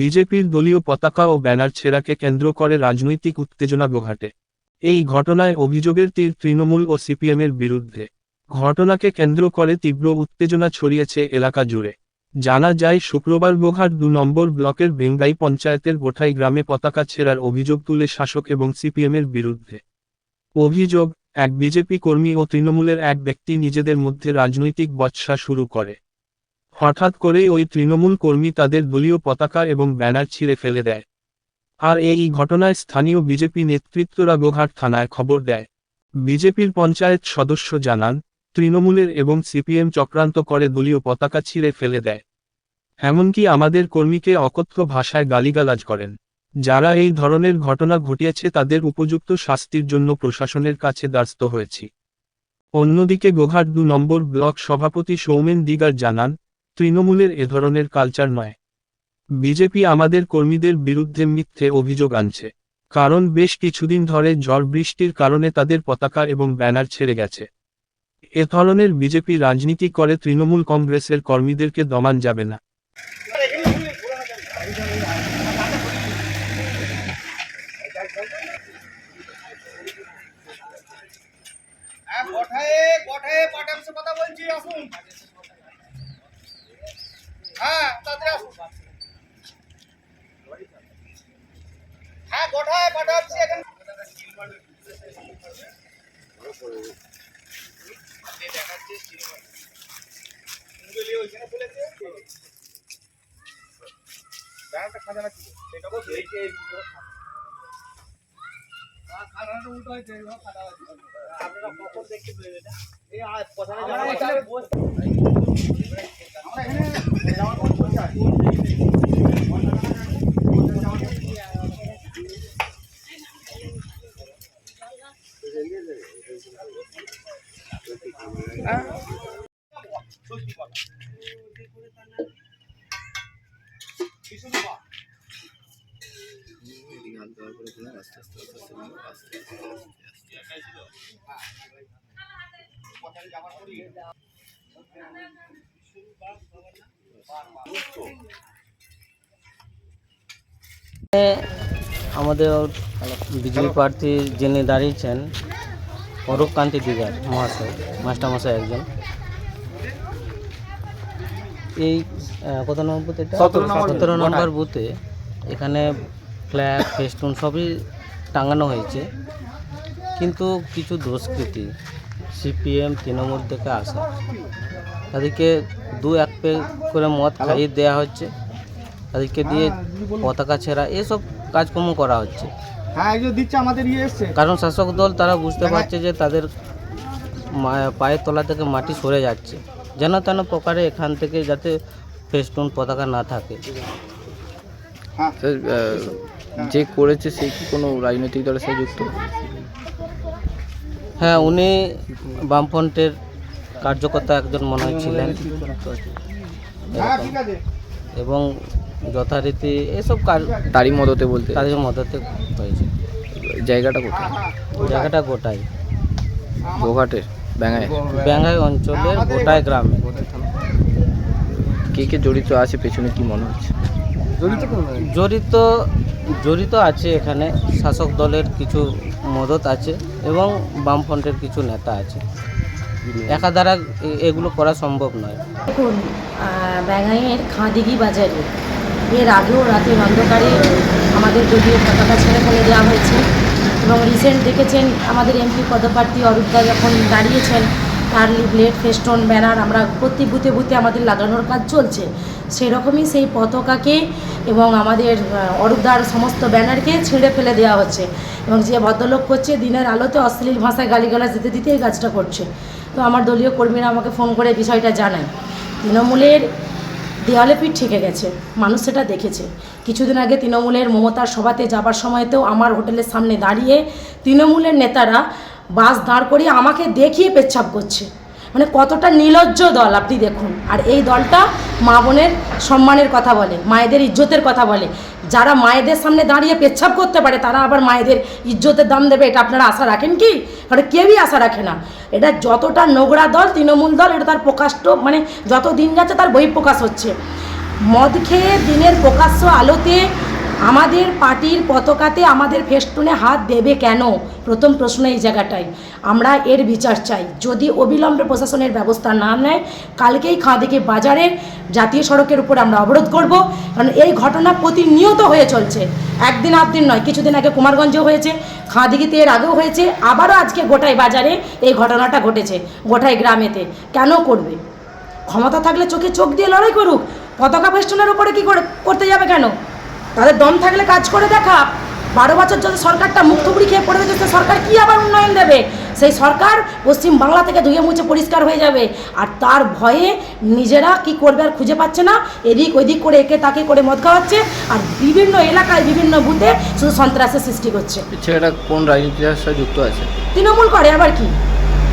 বিজেপির দলীয় পতাকা ও ব্যানার ছেঁড়াকে কেন্দ্র করে রাজনৈতিক উত্তেজনা গোঘাটে এই ঘটনায় অভিযোগের তীর তৃণমূল ও সিপিএমের বিরুদ্ধে। ঘটনাকে কেন্দ্র করে তীব্র উত্তেজনা ছড়িয়েছে এলাকা জুড়ে। জানা যায়, শুক্রবার গোঘাট দু নম্বর ব্লকের বেঙ্গাই পঞ্চায়েতের গোঠাই গ্রামে পতাকা ছেঁড়ার অভিযোগ তুলে শাসক এবং সিপিএমের বিরুদ্ধে। অভিযোগ, এক বিজেপি কর্মী ও তৃণমূলের এক ব্যক্তি নিজেদের মধ্যে রাজনৈতিক বচসা শুরু করে। হঠাৎ করেই ওই তৃণমূল কর্মী তাদের দলীয় পতাকা এবং ব্যানার ছিঁড়ে ফেলে দেয়। আর এই ঘটনায় স্থানীয় বিজেপি নেতৃত্বরা গোঘাট থানায় খবর দেয়। বিজেপির পঞ্চায়েত সদস্য জানান, তৃণমূলের এবং সিপিএম চক্রান্ত করে দলীয় পতাকা ছিঁড়ে ফেলে দেয়। এমনকি আমাদের কর্মীকে অকথ্য ভাষায় গালিগালাজ করেন। যারা এই ধরনের ঘটনা ঘটিয়েছে তাদের উপযুক্ত শাস্তির জন্য প্রশাসনের কাছে দ্বারস্থ হয়েছি। অন্যদিকে গোঘাট দু নম্বর ব্লক সভাপতি সৌমেন দিগার জানান তৃণমূলের এ ধরনের কালচার নয়। বিজেপি আমাদের কর্মীদের বিরুদ্ধে মিথ্যে অভিযোগ আনছে। কারণ বেশ কিছুদিন ধরে ঝড় বৃষ্টির কারণে তাদের পতাকা এবং ব্যানার ছেড়ে গেছে। এ ধরনের বিজেপি রাজনীতি করে তৃণমূল কংগ্রেসের কর্মীদেরকে দমান যাবে না। হ্যাঁ কথা বলছি, আসুন। হ্যাঁ তাড়াতাড়ি হ্যাঁ গঠায় পাটামসে এখানে। ওইখানে খুলেছে ব্যানারটা খাজানা ছিল। সেটা বলছি এই যে এই ভিতরে খাজানাটা উল্টো হয়েছে এইভাবে খাজা আছে আপনারা কখন দেখতে পেলেন এই কথাটা জানা আমরা এখানে কথাটা যাওয়ার পরই আমাদের বিজেপি প্রার্থী যিনি দাঁড়িয়েছেন অরূপ কান্তি দিগার মহাশয় মাস্টারমশাই একজন। এই কত নম্বর বুথ এটা? সতেরো নম্বর বুথে এখানে ফ্ল্যাগ ফেস্টুন সবই টাঙানো হয়েছে। কিন্তু কিছু দুষ্কৃতী সিপিএম তৃণমূল থেকে আসা তাদেরকে দু এক পে করে মদ খাইয়ে দেওয়া হচ্ছে। তাদেরকে দিয়ে পতাকা ছেঁড়া এসব কাজকর্ম করা হচ্ছে। হ্যাঁ এই যে দিচ্ছে আমাদের ইয়ে এসছে। কারণ শাসক দল তারা বুঝতে পারছে যে তাদের পায়ের তলা থেকে মাটি সরে যাচ্ছে। যেন তেন প্রকারে এখান থেকে যাতে ফেস্টুন পতাকা না থাকে। হ্যাঁ। যে করেছে সে কি কোনো রাজনৈতিক দলের সাথে যুক্ত? হ্যাঁ উনি বামফ্রন্টের কার্যকর্তা একজন মনে হয় ছিলেন। হ্যাঁ ঠিক আছে এবং যথারীতি এসব কাজ তারই মদতে বলতে। তাদের মদতে হয়েছে। জায়গাটা কোথায়? জায়গাটা গোটাই। গোঘাটের ব্যাঙায়? ব্যাঙ্গাই অঞ্চলের গোটাই গ্রামে। কে কে জড়িত আছে পেছনে কি মনে হচ্ছে? জড়িত জড়িত আছে এখানে শাসক দলের কিছু মদত আছে এবং বামফ্রন্টের কিছু নেতা আছে। একা দ্বারা এগুলো করা সম্ভব নয়। দেখুন আহ, ব্যাঙাইয়ের খাঁদিঘি বাজারে এর আগেও রাতের অন্ধকারে আমাদের যদিও পতাকা ছেড়ে ফেলে দেওয়া হয়েছে। এবং রিসেন্ট দেখেছেন আমাদের এমপি পদপ্রার্থী অরূপদা যখন দাঁড়িয়েছেন তার লিফলেট ফেস্টন ব্যানার আমরা প্রতি বুথে বুথে আমাদের লাগানোর কাজ চলছে। সেরকমই সেই পতাকাকে এবং আমাদের আহ, অরূপদার সমস্ত ব্যানারকে ছিঁড়ে ফেলে দেওয়া হচ্ছে। এবং যে ভদ্রলোক করছে দিনের আলোতে অশ্লীল ভাষায় গালিগালাজ দিতে দিতে এই কাজটা করছে। তো আমার দলীয় কর্মীরা আমাকে ফোন করে বিষয়টা জানায়। তৃণমূলের দেওয়ালে পিঠ ঠেকে গেছে। মানুষ সেটা দেখেছে। কিছুদিন আগে তৃণমূলের মমতার সভাতে যাবার সময়তেও আমার হোটেলের সামনে দাঁড়িয়ে তৃণমূলের নেতারা বাস দাঁড় করিয়ে আমাকে দেখিয়ে পেচ্ছাপ করছে। মানে কতটা নির্লজ্জ দল, আপনি দেখুন। আর এই দলটা মা বোনের সম্মানের কথা বলে, মায়েদের ইজ্জতের কথা বলে। যারা মায়েদের সামনে দাঁড়িয়ে পেচ্ছাপ করতে পারে, তারা আবার মায়েদের ইজ্জতের দাম দেবে, এটা আপনারা আশা রাখেন কি? কারণ কেউই আশা রাখে না। এটা যতটা নোংরা দল, তৃণমূল দল, এটা তার প্রকাশ মানে যত দিন যাচ্ছে তার বহিঃপ্রকাশ হচ্ছে। মদ খেয়ে দিনের প্রকাশ্য আলোতে আমাদের পার্টির পতাকাতে আমাদের ফেস্টুনে হাত দেবে কেন? প্রথম প্রশ্ন এই জায়গাটায় আমরা এর বিচার চাই। যদি অবিলম্বে প্রশাসনের ব্যবস্থা না নেয়, কালকেই খাঁদিকে বাজারের জাতীয় সড়কের উপর আমরা অবরোধ করব, কারণ এই ঘটনা প্রতিনিয়ত হয়ে চলছে। একদিন আধ দিন নয়, কিছুদিন আগে কুমারগঞ্জেও হয়েছে খাঁদিঘিতে এর আগেও হয়েছে, আবারও আজকে গোটাই বাজারে এই ঘটনাটা ঘটেছে, গোটাই গ্রামেতে। কেন করবে? ক্ষমতা থাকলে চোখে চোখ দিয়ে লড়াই করুক। পতাকা ফেস্টুনের উপরে কি করে, করতে যাবে কেন? তাদের দম থাকলে কাজ করে দেখা। বারো বছর যদি সরকারটা মুক্তপুরি খেয়ে পড়ে গেছে সরকার কি আবার উন্নয়ন দেবে? সেই সরকার পশ্চিম বাংলা থেকে ধুয়ে মুছে পরিষ্কার হয়ে যাবে। আর তার ভয়ে নিজেরা কি করবে আর খুঁজে পাচ্ছে না? এদিক ওদিক করে একে তাকে করে মদ খাওয়াচ্ছে আর বিভিন্ন এলাকায় বিভিন্ন বুথে শুধু সন্ত্রাসের সৃষ্টি করছে। ছেলেটা কোন রাজনীতির সাথে যুক্ত আছে? তৃণমূল করে আবার কি?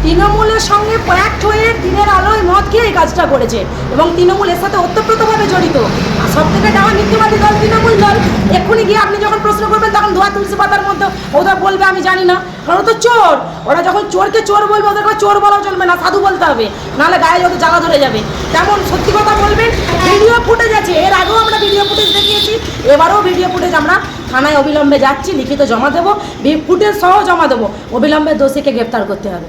তৃণমূলের সঙ্গে প্যাক্ট হয়ে দিনের আলোয় মদ খেয়ে এই কাজটা করেছে এবং তৃণমূল এর সাথে ওতপ্রোতভাবে জড়িত। আর সব থেকে ডাওয়া নিত্যবাদী দল তৃণমূল দল এক্ষুনি গিয়ে আপনি যখন প্রশ্ন করবেন, তখন ধোয়া তুলসী পাতার মধ্যে ওরা বলবে, আমি জানি না। কারণ তো চোর। ওরা যখন চোরকে চোর বলবে, ওদেরকে চোর বলা চলবে না, সাধু বলতে হবে। নাহলে গায়ে যত জ্বালা ধরে যাবে। তেমন সত্যি কথা বলবেন ভিডিও ফুটেজ আছে। এর আগেও আমরা ভিডিও ফুটেজ দেখিয়েছি। এবারেও ভিডিও ফুটেজ আমরা থানায় অবিলম্বে যাচ্ছি, লিখিত জমা দেবো। ফুটেজ সহ জমা দেবো। অবিলম্বে দোষীকে গ্রেপ্তার করতে হবে।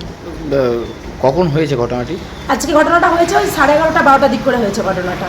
কখন হয়েছে ঘটনাটি? আজকে ঘটনাটা হয়েছে ওই সাড়ে এগারোটা বারোটা দিক করে হয়েছে ঘটনাটা।